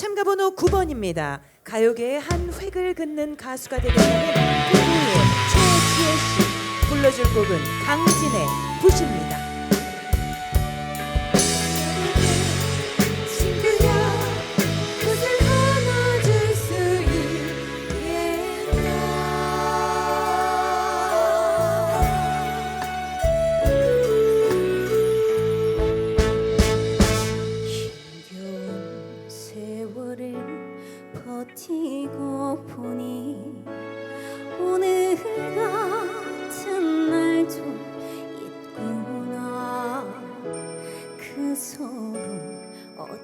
참가 번호 9번입니다. 가요계의 한 획을 긋는 가수가 되겠다는 부부의 최지혜 씨. 불러줄 곡은 강진의 부십니다.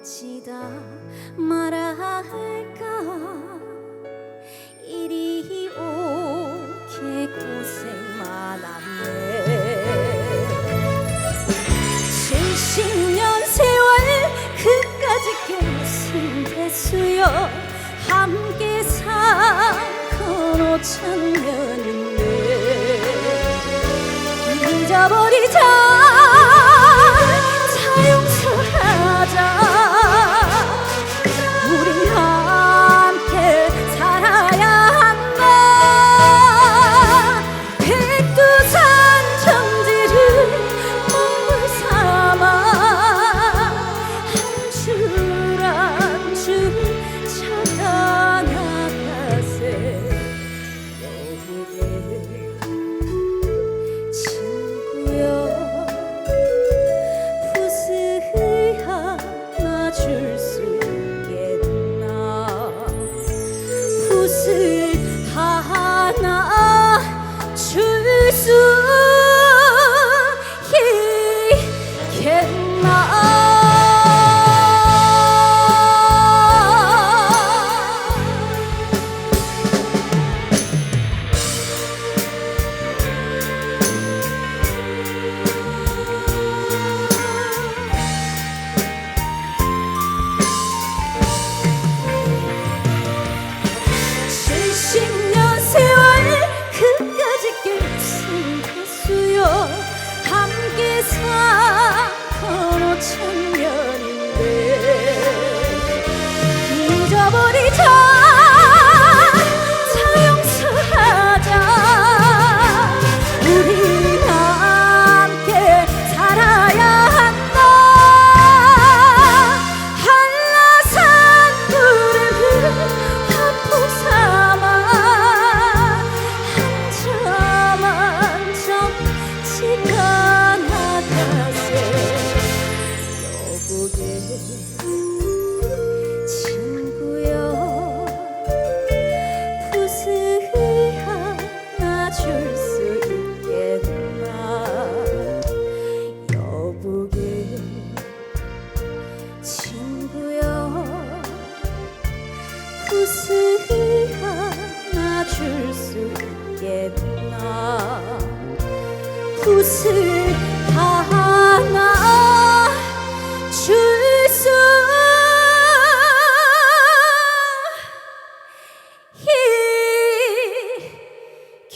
어찌다 말할까? 이리 오게 고생 많았네. 70년 세월 그까짓 게 무슨 대수여 함께 산건 오천 년인데 잊어버리자 자 붓을 하나? 줄 수 있겠나? 붓을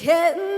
Can